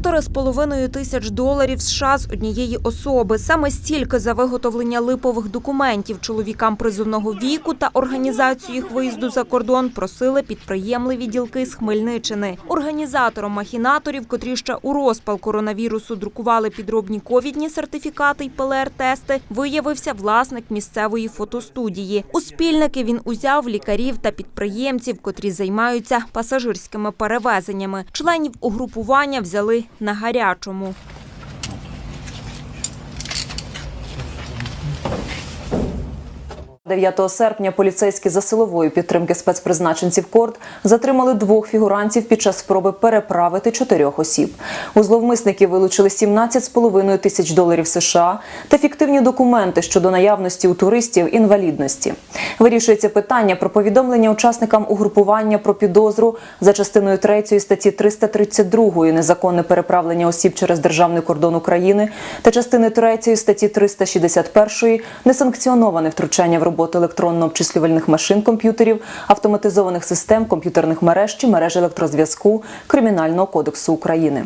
Чотири з половиною тисяч доларів США з однієї особи. Саме стільки за виготовлення липових документів чоловікам призовного віку та організацію їх виїзду за кордон просили підприємливі ділки з Хмельниччини. Організатором махінаторів, котрі ще у розпал коронавірусу друкували підробні ковідні сертифікати й ПЛР-тести, виявився власник місцевої фотостудії. У спільники він узяв лікарів та підприємців, котрі займаються пасажирськими перевезеннями. Членів угрупування взяли на гарячому. – 9 серпня поліцейські за силової підтримки спецпризначенців КОРД затримали двох фігурантів під час спроби переправити чотирьох осіб. У зловмисників вилучили 17,5 тисяч доларів США та фіктивні документи щодо наявності у туристів інвалідності. Вирішується питання про повідомлення учасникам угрупування про підозру за частиною 3 статті 332 незаконне переправлення осіб через державний кордон України та частини 3 статті 361 несанкціоноване втручання в роботу електронно-обчислювальних машин комп'ютерів, автоматизованих систем комп'ютерних мереж чи мереж електрозв'язку Кримінального кодексу України.